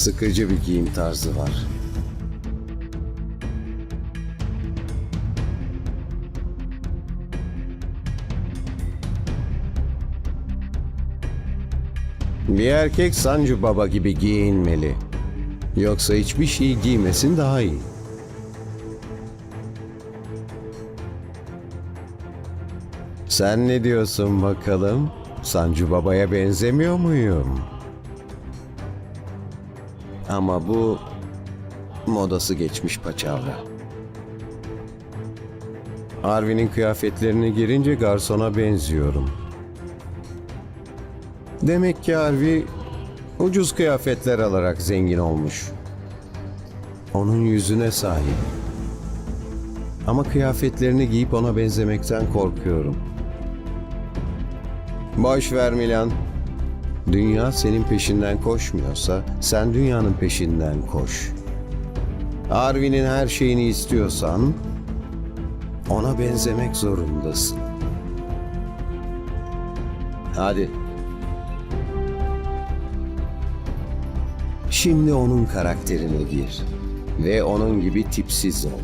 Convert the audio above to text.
Sıkıcı bir giyim tarzı var. Bir erkek Sancu Baba gibi giyinmeli. Yoksa hiçbir şey giymesin daha iyi. Sen ne diyorsun bakalım? Sancu Baba'ya benzemiyor muyum? Ama bu modası geçmiş paçavra. Arvin'in kıyafetlerini girince garsona benziyorum. Demek ki Arvi ucuz kıyafetler alarak zengin olmuş. Onun yüzüne sahip. Ama kıyafetlerini giyip ona benzemekten korkuyorum. Boş ver Milan. Dünya senin peşinden koşmuyorsa sen dünyanın peşinden koş. Arvin'in her şeyini istiyorsan ona benzemek zorundasın. Hadi. Şimdi onun karakterine gir ve onun gibi tipsiz ol.